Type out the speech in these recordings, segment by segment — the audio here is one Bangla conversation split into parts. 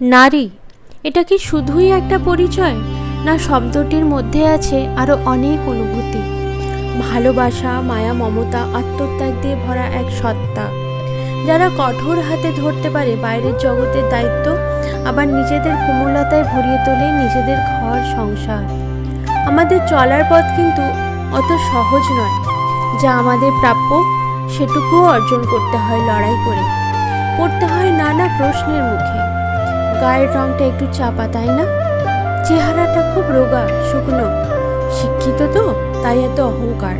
নারী, এটা কি শুধুই একটা পরিচয়? না শব্দটির মধ্যে আছে আরও অনেক অনুভূতি। ভালোবাসা, মায়া, মমতা, আত্মত্যাগ দিয়ে ভরা এক সত্তা। যারা কঠোর হাতে ধরতে পারে বাইরের জগতের দায়িত্ব, আবার নিজেদের কোমলতায় ভরিয়ে তোলে নিজেদের ঘর, সংসার। আমাদের চলার পথ কিন্তু অত সহজ নয়। যা আমাদের প্রাপ্য, সেটুকুও অর্জন করতে হয় লড়াই করে। পড়তে হয় নানা প্রশ্নের মুখে। গায়ের রংটা একটু চাপা, তাই না? চেহারাটা খুব রোগা, শুকনো। শিক্ষিত তো, তাই এত অহংকার।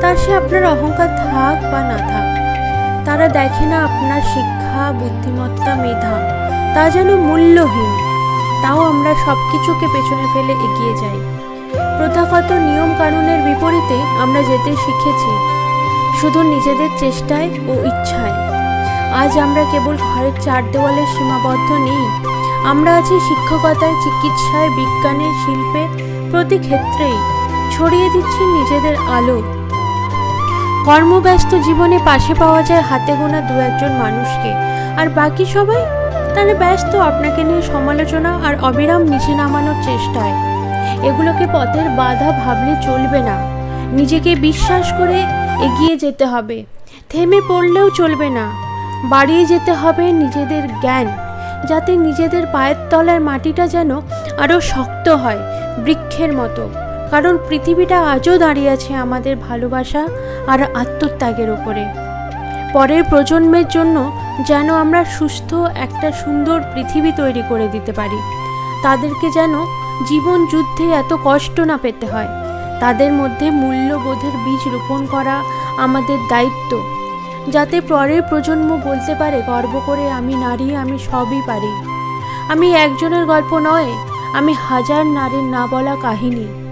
তার সে আপনার অহংকার থাক বা না থাক, তারা দেখে না আপনার শিক্ষা, বুদ্ধিমত্তা, মেধা। তা যেন মূল্যহীন। তাও আমরা সব কিছুকে পেছনে ফেলে এগিয়ে যাই। প্রথাগত নিয়ম কানুনের বিপরীতে আমরা যেতে শিখেছি, শুধু নিজেদের চেষ্টায় ও ইচ্ছায়। আজ আমরা কেবল ঘরের চার দেওয়ালে সীমাবদ্ধ নেই। আমরা আছি শিক্ষকতায়, চিকিৎসায় বিজ্ঞানে শিল্পে প্রতি ক্ষেত্রেই। ছড়িয়ে দিচ্ছি নিজেদের আলো। কর্মব্যস্ত জীবনে পাশে পাওয়া যায় হাতে গোনা দু একজন মানুষকে। আর বাকি সবাই? তারা ব্যস্ত আপনাকে নিয়ে সমালোচনা আর অবিরাম নিচে নামানোর চেষ্টায়। এগুলোকে পথের বাধা ভাবলে চলবে না। নিজেকে বিশ্বাস করে এগিয়ে যেতে হবে। থেমে পড়লেও চলবে না। বাড়িয়ে যেতে হবে নিজেদের জ্ঞান, যাতে নিজেদের পায়ের তলার মাটিটা যেন আরও শক্ত হয় বৃক্ষের মতো। কারণ পৃথিবীটা আজও দাঁড়িয়ে আছে আমাদের ভালোবাসা আর আত্মত্যাগের ওপরে। পরের প্রজন্মের জন্য যেন আমরা সুস্থ একটা সুন্দর পৃথিবী তৈরি করে দিতে পারি। তাদেরকে যেন জীবন যুদ্ধে এত কষ্ট না পেতে হয়। তাদের মধ্যে মূল্যবোধের বীজ রোপণ করা আমাদের দায়িত্ব। যাতে পরের প্রজন্ম বলতে পারে, গর্ব করে আমি নারী, আমি সবই পারি। আমি একজনের গল্প নয়, আমি হাজার নারীর না বলা কাহিনী।